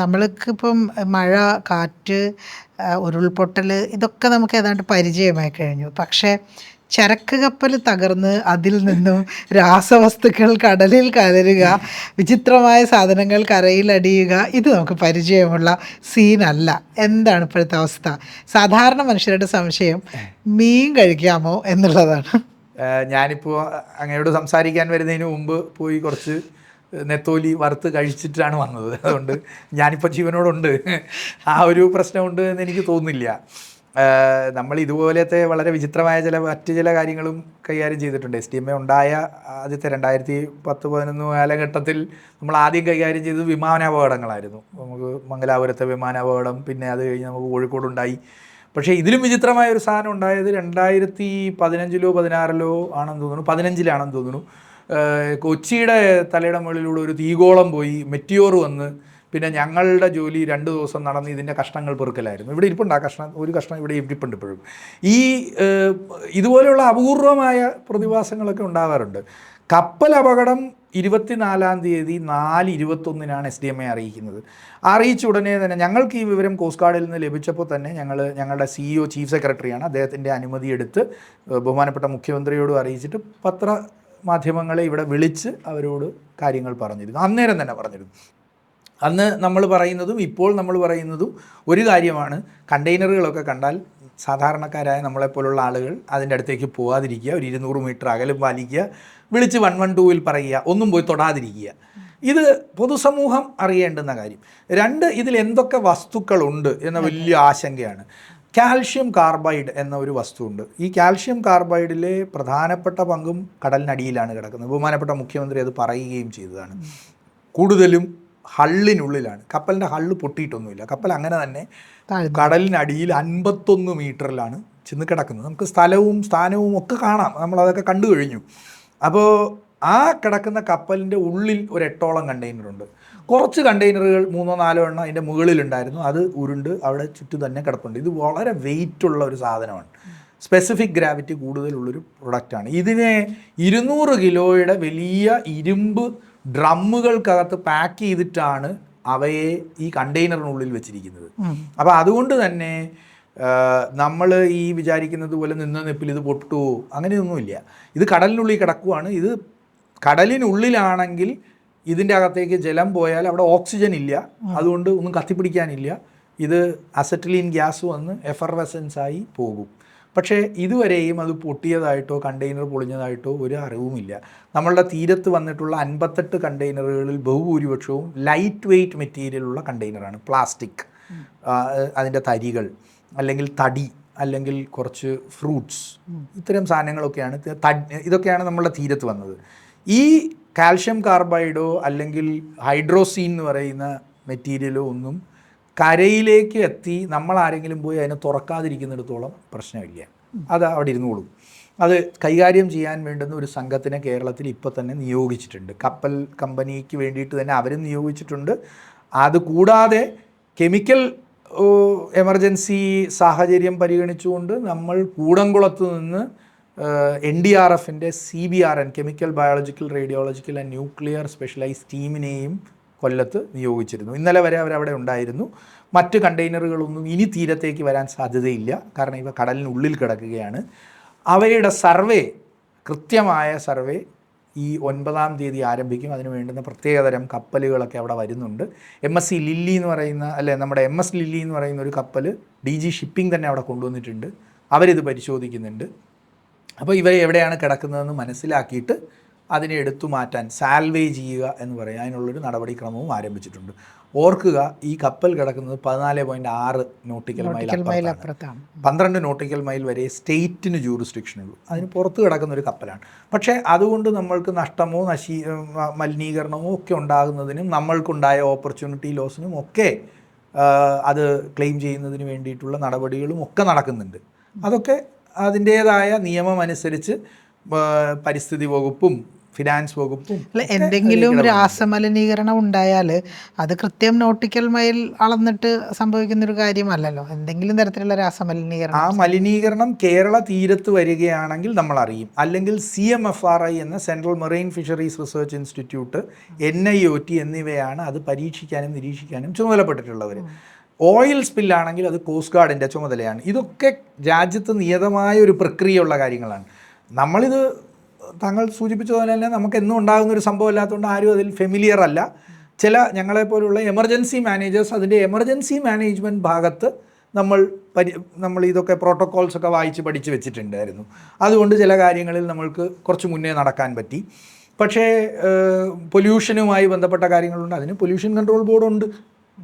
നമ്മൾക്കിപ്പം മഴ കാറ്റ് ഉരുൾപൊട്ടൽ ഇതൊക്കെ നമുക്ക് ഏതാണ്ട് പരിചയമായി കഴിഞ്ഞു. പക്ഷേ ചരക്ക് കപ്പൽ തകർന്ന് അതിൽ നിന്നും രാസവസ്തുക്കൾ കടലിൽ കലരുക വിചിത്രമായ സാധനങ്ങൾ കരയിൽ അടിയുക ഇത് നമുക്ക് പരിചയമുള്ള സീനല്ല. എന്താണ് ഇപ്പോഴത്തെ അവസ്ഥ? സാധാരണ മനുഷ്യരുടെ സംശയം മീൻ കഴിക്കാമോ എന്നുള്ളതാണ്. ഞാനിപ്പോൾ അങ്ങയോട് സംസാരിക്കാൻ വരുന്നതിന് മുമ്പ് പോയി കുറച്ച് നെത്തോലി വറുത്ത് കഴിച്ചിട്ടാണ് വന്നത്. അതുകൊണ്ട് ഞാനിപ്പോൾ ജീവനോടുണ്ട്. ആ ഒരു പ്രശ്നമുണ്ട് എന്ന് എനിക്ക് തോന്നുന്നില്ല. നമ്മൾ ഇതുപോലത്തെ വളരെ വിചിത്രമായ ചില മറ്റ് ചില കാര്യങ്ങളും കൈകാര്യം ചെയ്തിട്ടുണ്ട്. എസ് ഡി എം എ ഉണ്ടായ ആദ്യത്തെ രണ്ടായിരത്തി പത്ത് പതിനൊന്ന് കാലഘട്ടത്തിൽ നമ്മൾ ആദ്യം കൈകാര്യം ചെയ്തത് വിമാനാപകടങ്ങളായിരുന്നു. നമുക്ക് മംഗലാപുരത്തെ വിമാനാപകടം പിന്നെ അത് കഴിഞ്ഞ് നമുക്ക് കോഴിക്കോടുണ്ടായി. പക്ഷേ ഇതിലും വിചിത്രമായ ഒരു സാധനം ഉണ്ടായത് രണ്ടായിരത്തി പതിനഞ്ചിലോ പതിനാറിലോ ആണെന്ന് തോന്നുന്നു. പതിനഞ്ചിലാണെന്ന് തോന്നുന്നു. കൊച്ചിയുടെ തലയുടെ മുകളിലൂടെ ഒരു തീഗോളം പോയി മെറ്റിയോർ വന്ന് പിന്നെ ഞങ്ങളുടെ ജോലി രണ്ട് ദിവസം നടന്ന് ഇതിന്റെ കഷ്ണങ്ങൾ പെറുക്കലായിരുന്നു. ഇവിടെ ഇരിപ്പുണ്ട് ആ കഷ്ണം ഒരു കഷ്ണം ഇവിടെ ഇരിപ്പുണ്ട് ഇപ്പോഴും. ഈ ഇതുപോലെയുള്ള അപൂർവമായ പ്രതിഭാസങ്ങളൊക്കെ ഉണ്ടാകാറുണ്ട് കപ്പൽ അപകടം ഇരുപത്തിനാലാം തീയതി നാല് ഇരുപത്തൊന്നിനാണ് എസ് ഡി എം എ അറിയിക്കുന്നത്. അറിയിച്ച ഉടനെ തന്നെ ഞങ്ങൾക്ക് ഈ വിവരം കോസ്റ്റ് ഗാർഡിൽ നിന്ന് ലഭിച്ചപ്പോൾ തന്നെ ഞങ്ങൾ ഞങ്ങളുടെ സിഇഒ ചീഫ് സെക്രട്ടറിയാണ് അദ്ദേഹത്തിന്റെ അനുമതി എടുത്ത് ബഹുമാനപ്പെട്ട മുഖ്യമന്ത്രിയോടും അറിയിച്ചിട്ട് പത്ര മാധ്യമങ്ങളെ ഇവിടെ വിളിച്ച് അവരോട് കാര്യങ്ങൾ പറഞ്ഞിരുന്നു. അന്നേരം തന്നെ പറഞ്ഞിരുന്നു. അന്ന് നമ്മൾ പറയുന്നതും ഇപ്പോൾ നമ്മൾ പറയുന്നതും ഒരു കാര്യമാണ്. കണ്ടെയ്നറുകളൊക്കെ കണ്ടാൽ സാധാരണക്കാരായ നമ്മളെപ്പോലുള്ള ആളുകൾ അതിന്റെ അടുത്തേക്ക് പോകാതിരിക്കുക ഒരു ഇരുന്നൂറ് മീറ്റർ അകലും പാലിക്കുക വിളിച്ച് വൺ വൺ ടൂവിൽ പറയുക ഒന്നും പോയി തൊടാതിരിക്കുക. ഇത് പൊതുസമൂഹം അറിയേണ്ടുന്ന കാര്യം. രണ്ട് ഇതിൽ എന്തൊക്കെ വസ്തുക്കളുണ്ട് എന്ന വലിയ ആശങ്കയാണ്. കാൽഷ്യം കാർബൈഡ് എന്ന ഒരു വസ്തുവുണ്ട്. ഈ കാൽഷ്യം കാർബൈഡിലെ പ്രധാനപ്പെട്ട പങ്കും കടലിനടിയിലാണ് കിടക്കുന്നത്. ബഹുമാനപ്പെട്ട മുഖ്യമന്ത്രി അത് പറയുകയും ചെയ്തതാണ്. കൂടുതലും ഹള്ളിനുള്ളിലാണ്. കപ്പലിന്റെ ഹള്ള് പൊട്ടിയിട്ടൊന്നുമില്ല. കപ്പൽ അങ്ങനെ തന്നെ. കടലിനടിയിൽ അൻപത്തൊന്ന് മീറ്ററിലാണ് ചെന്ന് കിടക്കുന്നത്. നമുക്ക് സ്ഥലവും സ്ഥാനവും ഒക്കെ കാണാം. നമ്മളതൊക്കെ കണ്ടു കഴിഞ്ഞു. അപ്പോൾ ആ കിടക്കുന്ന കപ്പലിന്റെ ഉള്ളിൽ ഒരു എട്ടോളം കണ്ടെയ്നറുണ്ട്. കുറച്ച് കണ്ടെയ്നറുകൾ മൂന്നോ നാലോ എണ്ണം അതിന്റെ മുകളിലുണ്ടായിരുന്നു. അത് ഉരുണ്ട് അവിടെ ചുറ്റും തന്നെ കിടപ്പുണ്ട്. ഇത് വളരെ വെയിറ്റ് ഉള്ള ഒരു സാധനമാണ്. സ്പെസിഫിക് ഗ്രാവിറ്റി കൂടുതലുള്ളൊരു പ്രൊഡക്റ്റാണ് ഇതിനെ ഇരുന്നൂറ് കിലോയുടെ വലിയ ഇരുമ്പ് ഡ്രമ്മുകൾക്കകത്ത് പാക്ക് ചെയ്തിട്ടാണ് അവയെ ഈ കണ്ടെയ്നറിനുള്ളിൽ വെച്ചിരിക്കുന്നത്. അപ്പോൾ അതുകൊണ്ട് തന്നെ നമ്മൾ ഈ വിചാരിക്കുന്നത് പോലെ നിന്ന നിപ്പിൽ ഇത് പൊട്ടുമോ അങ്ങനെയൊന്നുമില്ല. ഇത് കടലിനുള്ളിൽ കിടക്കുവാണ്. ഇത് കടലിനുള്ളിലാണെങ്കിൽ ഇതിന്റെ അകത്തേക്ക് ജലം പോയാൽ അവിടെ ഓക്സിജൻ ഇല്ല. അതുകൊണ്ട് ഒന്നും കത്തിപ്പിടിക്കാനില്ല. ഇത് അസറ്റിലീൻ ഗ്യാസ് വന്ന് എഫർവസൻസ് ആയി പോകും. പക്ഷേ ഇതുവരെയും അത് പൊട്ടിയതായിട്ടോ കണ്ടെയ്നർ പൊളിഞ്ഞതായിട്ടോ ഒരു അറിവുമില്ല. നമ്മളുടെ തീരത്ത് വന്നിട്ടുള്ള അൻപത്തെട്ട് കണ്ടെയ്നറുകളിൽ ബഹുഭൂരിപക്ഷവും ലൈറ്റ് വെയ്റ്റ് മെറ്റീരിയലുള്ള കണ്ടെയ്നറാണ് പ്ലാസ്റ്റിക് അതിന്റെ തരികൾ അല്ലെങ്കിൽ തടി അല്ലെങ്കിൽ കുറച്ച് ഫ്രൂട്ട്സ് ഇത്തരം സാധനങ്ങളൊക്കെയാണ് ഇതൊക്കെയാണ് നമ്മളുടെ തീരത്ത് വന്നത്. ഈ കാൽഷ്യം കാർബൈഡോ അല്ലെങ്കിൽ ഹൈഡ്രോസീൻ എന്ന് പറയുന്ന മെറ്റീരിയലോ ഒന്നും കരയിലേക്ക് എത്തി നമ്മൾ ആരെങ്കിലും പോയി അതിനെ തുറക്കാതിരിക്കുന്നിടത്തോളം പ്രശ്നമില്ല. അത് അവിടെ ഇരുന്നോളും അത് കൈകാര്യം ചെയ്യാൻ വേണ്ടുന്ന ഒരു സംഘത്തിനെ കേരളത്തിൽ ഇപ്പോൾ തന്നെ നിയോഗിച്ചിട്ടുണ്ട്. കപ്പൽ കമ്പനിക്ക് വേണ്ടിയിട്ട് തന്നെ അവരും നിയോഗിച്ചിട്ടുണ്ട്. അത് കൂടാതെ കെമിക്കൽ എമർജൻസി സാഹചര്യം പരിഗണിച്ചുകൊണ്ട് നമ്മൾ കൂടംകുളത്ത് നിന്ന് എൻ ഡി ആർ എഫിന്റെ C B R N chemical biological radiological and nuclear specialise ടീമിനെയും കൊല്ലത്ത് നിയോഗിച്ചിരുന്നു. ഇന്നലെ വരെ അവരവിടെ ഉണ്ടായിരുന്നു. മറ്റ് കണ്ടെയ്നറുകളൊന്നും ഇനി തീരത്തേക്ക് വരാൻ സാധ്യതയില്ല. കാരണം ഇവ കടലിനുള്ളിൽ കിടക്കുകയാണ്. അവയുടെ സർവേ കൃത്യമായ സർവേ ഈ ഒൻപതാം തീയതി ആരംഭിക്കും. അതിന് വേണ്ടുന്ന പ്രത്യേകതരം കപ്പലുകളൊക്കെ അവിടെ വരുന്നുണ്ട്. എം എസ് സി ലില്ലി എന്ന് പറയുന്ന അല്ലെ നമ്മുടെ എം എസ് ലില്ലി എന്ന് പറയുന്ന ഒരു കപ്പൽ ഡി ജി ഷിപ്പിംഗ് തന്നെ അവിടെ കൊണ്ടുവന്നിട്ടുണ്ട്. അവരിത് പരിശോധിക്കുന്നുണ്ട്. അപ്പോൾ ഇവ എവിടെയാണ് കിടക്കുന്നതെന്ന് മനസ്സിലാക്കിയിട്ട് അതിനെ എടുത്തു മാറ്റാൻ സാൽവേജ് ചെയ്യുക എന്ന് പറയും അതിനുള്ളൊരു നടപടിക്രമവും ആരംഭിച്ചിട്ടുണ്ട്. ഓർക്കുക ഈ കപ്പൽ കിടക്കുന്നത് പതിനാല് പോയിന്റ് ആറ് നോട്ടിക്കൽ മൈൽ അപ്പുറത്താണ്. പന്ത്രണ്ട് നോട്ടിക്കൽ മൈൽ വരെ സ്റ്റേറ്റിന് ജൂറിസ്ഡിക്ഷൻ ഉള്ളൂ. അതിന് പുറത്ത് കിടക്കുന്ന ഒരു കപ്പലാണ്. പക്ഷേ അതുകൊണ്ട് നമ്മൾക്ക് നഷ്ടമോ നശീ മലിനീകരണമോ ഒക്കെ ഉണ്ടാകുന്നതിനും നമ്മൾക്കുണ്ടായ ഓപ്പർച്യൂണിറ്റി ലോസിനും ഒക്കെ അത് ക്ലെയിം ചെയ്യുന്നതിന് വേണ്ടിയിട്ടുള്ള നടപടികളും ഒക്കെ നടക്കുന്നുണ്ട്. അതൊക്കെ അതിന്റേതായ നിയമം അനുസരിച്ച് പരിസ്ഥിതി വകുപ്പും ഫിനാൻസ് വകുപ്പും അല്ല എന്തെങ്കിലും രാസമലിനീകരണം ഉണ്ടായാൽ അത് കൃത്യം നോട്ടിക്കൽ മൈൽ അളന്നിട്ട് സംഭവിക്കുന്ന ഒരു കാര്യമല്ലല്ലോ. എന്തെങ്കിലും തരത്തിലുള്ള രാസമലിനീകരണം. ആ മലിനീകരണം കേരള തീരത്ത് വരികയാണെങ്കിൽ നമ്മൾ അറിയും അല്ലെങ്കിൽ C M F R I എന്ന central marine fisheries research institute N I O T എന്നിവയാണ് അത് പരീക്ഷിക്കാനും നിരീക്ഷിക്കാനും ചുമതലപ്പെട്ടിട്ടുള്ളവർ ഓയിൽ സ്പില്ലാണെങ്കിൽ അത് കോസ്റ്റ് ഗാർഡിന്റെ ചുമതലയാണ്. ഇതൊക്കെ രാജ്യത്ത് നിയതമായ ഒരു പ്രക്രിയയുള്ള കാര്യങ്ങളാണ്. നമ്മളിത് താങ്കൾ സൂചിപ്പിച്ചതുപോലെ തന്നെ നമുക്ക് എന്നും ഉണ്ടാകുന്ന ഒരു സംഭവം അല്ലാത്തതുകൊണ്ട് ആരും അതിൽ ഫെമിലിയർ അല്ല. ചില ഞങ്ങളെപ്പോലുള്ള എമർജൻസി മാനേജേഴ്സ് അതിന്റെ എമർജൻസി മാനേജ്മെന്റ് ഭാഗത്ത് നമ്മൾ പരി നമ്മൾ ഇതൊക്കെ പ്രോട്ടോക്കോൾസ് ഒക്കെ വായിച്ച് പഠിച്ച് വെച്ചിട്ടുണ്ടായിരുന്നു. അതുകൊണ്ട് ചില കാര്യങ്ങളിൽ നമ്മൾക്ക് കുറച്ച് മുന്നേ നടക്കാൻ പറ്റി. പക്ഷേ പൊല്യൂഷനുമായി ബന്ധപ്പെട്ട കാര്യങ്ങളുണ്ട്. അതിന് പൊല്യൂഷൻ കൺട്രോൾ ബോർഡുണ്ട്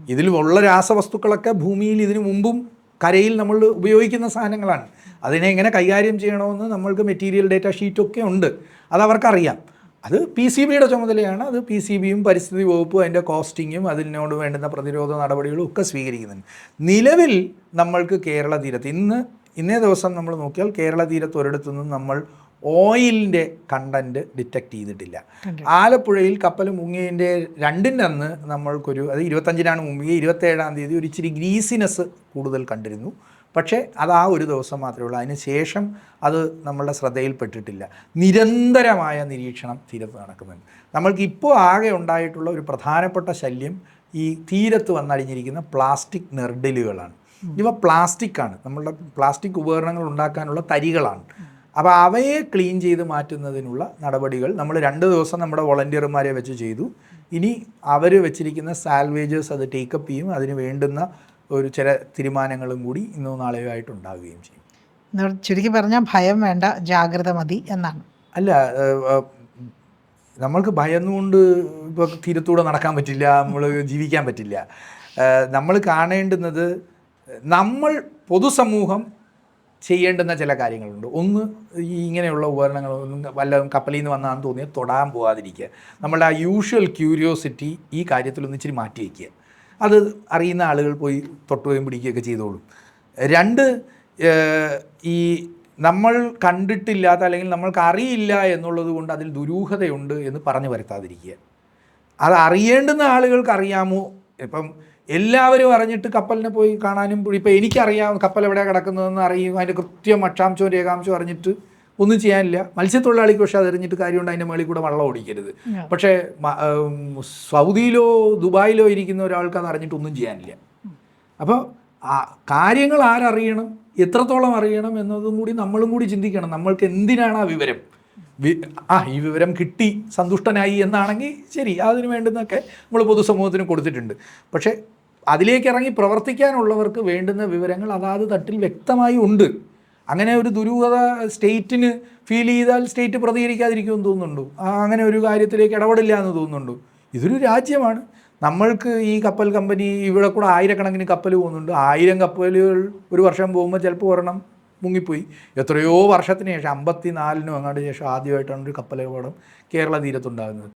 ഇതിൽ ഉള്ള രാസവസ്തുക്കളൊക്കെ ഭൂമിയിൽ ഇതിനു മുമ്പും കരയിൽ നമ്മൾ ഉപയോഗിക്കുന്ന സാധനങ്ങളാണ്. അതിനെ എങ്ങനെ കൈകാര്യം ചെയ്യണമെന്ന് നമ്മൾക്ക് മെറ്റീരിയൽ ഡേറ്റ ഷീറ്റൊക്കെ ഉണ്ട്. അത് അവർക്കറിയാം. അത് പി സി ബിയുടെ ചുമതലയാണ്. അത് പി സി ബിയും പരിസ്ഥിതി വകുപ്പും അതിന്റെ കോസ്റ്റിങ്ങും അതിനോട് വേണ്ടുന്ന പ്രതിരോധ നടപടികളും ഒക്കെ സ്വീകരിക്കുന്നുണ്ട്. നിലവിൽ നമ്മൾക്ക് കേരള തീരത്ത് ഇന്ന് ഇന്നേ ദിവസം നമ്മൾ നോക്കിയാൽ കേരള തീരത്ത് ഒരിടത്തു നിന്നും നമ്മൾ ഓയിലിന്റെ കണ്ടന്റ് ഡിറ്റക്ട് ചെയ്തിട്ടില്ല. ആലപ്പുഴയിൽ കപ്പൽ മുങ്ങിയതിന്റെ രണ്ടിന്റെ അന്ന് നമ്മൾക്കൊരു അത് ഇരുപത്തഞ്ചിനാണ് മുങ്ങിയത് ഇരുപത്തേഴാം തീയതി ഒരു ഇച്ചിരി ഗ്രീസിനെസ് കൂടുതൽ കണ്ടിരുന്നു. പക്ഷേ അത് ആ ഒരു ദിവസം മാത്രമേ ഉള്ളൂ. അതിന് ശേഷം അത് നമ്മളുടെ ശ്രദ്ധയിൽപ്പെട്ടിട്ടില്ല നിരന്തരമായ നിരീക്ഷണം തീരത്ത് നടക്കുന്നുണ്ട്. നമ്മൾക്ക് ഇപ്പോൾ ആകെ ഉണ്ടായിട്ടുള്ള ഒരു പ്രധാനപ്പെട്ട ശല്യം ഈ തീരത്ത് വന്നടിഞ്ഞിരിക്കുന്ന പ്ലാസ്റ്റിക് നെർഡിലുകളാണ്. ഇവ പ്ലാസ്റ്റിക്കാണ്. നമ്മളുടെ പ്ലാസ്റ്റിക് ഉപകരണങ്ങൾ ഉണ്ടാക്കാനുള്ള തരികളാണ്. അപ്പോൾ അവയെ ക്ലീൻ ചെയ്ത് മാറ്റുന്നതിനുള്ള നടപടികൾ നമ്മൾ രണ്ട് ദിവസം നമ്മുടെ വോളണ്ടിയർമാരെ വെച്ച് ചെയ്തു. ഇനി അവർ വെച്ചിരിക്കുന്ന സാൽവേജേഴ്സ് അത് ടേക്കപ്പ് ചെയ്യും. അതിന് വേണ്ടുന്ന ഒരു ചില തീരുമാനങ്ങളും കൂടി ഇന്നോ നാളെയോ ആയിട്ട് ഉണ്ടാവുകയും ചെയ്യും. ചുരുക്കി പറഞ്ഞാൽ ഭയം വേണ്ട ജാഗ്രത മതി എന്നാണ്. അല്ല നമ്മൾക്ക് ഭയന്നുകൊണ്ട് ഇപ്പോൾ തീരത്തൂടെ നടക്കാൻ പറ്റില്ല നമ്മൾ ജീവിക്കാൻ പറ്റില്ല. നമ്മൾ കാണേണ്ടുന്നത് നമ്മൾ പൊതുസമൂഹം ചെയ്യേണ്ടുന്ന ചില കാര്യങ്ങളുണ്ട്. ഒന്ന് ഈ ഇങ്ങനെയുള്ള ഉപകരണങ്ങൾ വല്ല വല്ലതും കപ്പലിൽ നിന്ന് വന്നാന്ന് തോന്നിയാൽ തൊടാൻ പോകാതിരിക്കുക നമ്മളുടെ ആ യൂഷ്വൽ ക്യൂരിയോസിറ്റി ഈ കാര്യത്തിലൊന്ന് ഇച്ചിരി മാറ്റി വയ്ക്കുക അത് അറിയുന്ന ആളുകൾ പോയി തൊട്ടുകയും പിടിക്കുകയൊക്കെ ചെയ്തോളും. രണ്ട് ഈ നമ്മൾ കണ്ടിട്ടില്ലാത്ത അല്ലെങ്കിൽ നമ്മൾക്ക് അറിയില്ല എന്നുള്ളത് കൊണ്ട് അതിൽ ദുരൂഹതയുണ്ട് എന്ന് പറഞ്ഞു വരുത്താതിരിക്കുക. അത് അറിയേണ്ടുന്ന ആളുകൾക്ക് അറിയാമോ? ഇപ്പം എല്ലാവരും അറിഞ്ഞിട്ട് കപ്പലിനെ പോയി കാണാനും ഇപ്പം എനിക്കറിയാം കപ്പൽ എവിടെയാണ് കിടക്കുന്നതെന്ന് അറിയും. അതിന്റെ കൃത്യം അക്ഷാംശവും രേഖാംശവും അറിഞ്ഞിട്ട് ഒന്നും ചെയ്യാനില്ല. മത്സ്യത്തൊഴിലാളിക്ക് പക്ഷേ അതറിഞ്ഞിട്ട് കാര്യമുണ്ട് അതിന്റെ മേളിൽ കൂടെ വള്ളം ഓടിക്കരുത്. പക്ഷേ സൗദിയിലോ ദുബായിലോ ഇരിക്കുന്ന ഒരാൾക്ക് അത് അറിഞ്ഞിട്ട് ഒന്നും ചെയ്യാനില്ല. അപ്പോൾ ആ കാര്യങ്ങൾ ആരറിയണം എത്രത്തോളം അറിയണം എന്നതും കൂടി നമ്മളും കൂടി ചിന്തിക്കണം. നമ്മൾക്ക് എന്തിനാണ് ആ വിവരം? ആ ഈ വിവരം കിട്ടി സന്തുഷ്ടനായി എന്നാണെങ്കിൽ ശരി അതിന് വേണ്ടുന്നൊക്കെ നമ്മൾ പൊതുസമൂഹത്തിന് കൊടുത്തിട്ടുണ്ട്. പക്ഷേ അതിലേക്ക് ഇറങ്ങി പ്രവർത്തിക്കാനുള്ളവർക്ക് വേണ്ടുന്ന വിവരങ്ങൾ അതാത് തട്ടിൽ വ്യക്തമായി ഉണ്ട്. അങ്ങനെ ഒരു ദുരൂഹത സ്റ്റേറ്റിന് ഫീൽ ചെയ്താൽ സ്റ്റേറ്റ് പ്രതികരിക്കാതിരിക്കുമെന്ന് തോന്നുന്നുണ്ടോ? അങ്ങനെ ഒരു കാര്യത്തിലേക്ക് ഇടപെടില്ല എന്ന് തോന്നുന്നുണ്ടോ? ഇതൊരു രാജ്യമാണ്. നമ്മൾക്ക് ഈ കപ്പൽ കമ്പനി ഇവിടെ കൂടെ ആയിരക്കണക്കിന് കപ്പൽ പോകുന്നുണ്ട്. ആയിരം കപ്പലുകൾ ഒരു വർഷം പോകുമ്പോൾ ചിലപ്പോൾ ഒരെണ്ണം മുങ്ങിപ്പോയി. എത്രയോ വർഷത്തിന് ശേഷം അമ്പത്തി നാലിനും അങ്ങോട്ട് ശേഷം ആദ്യമായിട്ടാണ് ഒരു കപ്പലപകടം കേരള തീരത്തുണ്ടാകുന്നത്.